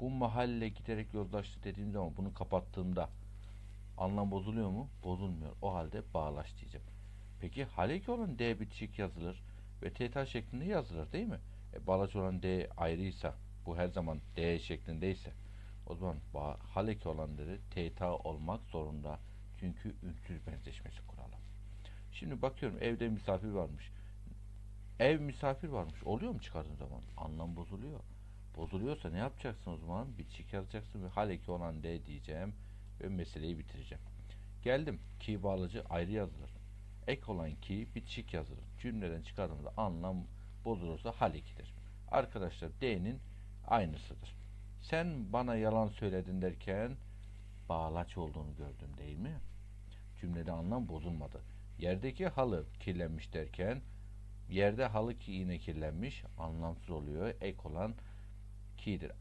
Bu mahalle giderek yozlaştı dediğim zaman bunu kapattığımda anlam bozuluyor mu? Bozulmuyor. O halde bağlaç diyeceğim. Peki haleki olan D bitişik yazılır ve TT şeklinde yazılır değil mi? E, bağlaç olan D ayrıysa bu her zaman D şeklindeyse o zaman haleki olanları TT olmak zorunda. Çünkü ünsüz benzeşmesi kuralım. Şimdi bakıyorum evde misafir varmış. Ev misafir varmış. Oluyor mu çıkardığın zaman? Anlam bozuluyor. Bozuluyorsa ne yapacaksın o zaman? Bitişik yazacaksın ve haleki olan D diyeceğim ve meseleyi bitireceğim. Geldim. Ki bağlacı ayrı yazılır. Ek olan ki bitişik yazılır. Cümleden çıkardığımızda anlam bozulursa halekidir. Arkadaşlar D'nin aynısıdır. Sen bana yalan söyledin derken bağlaç olduğunu gördüm değil mi? Cümlede anlam bozulmadı. Yerdeki halı kirlenmiş derken yerde halı ki yine kirlenmiş anlamsız oluyor. Ek olan heated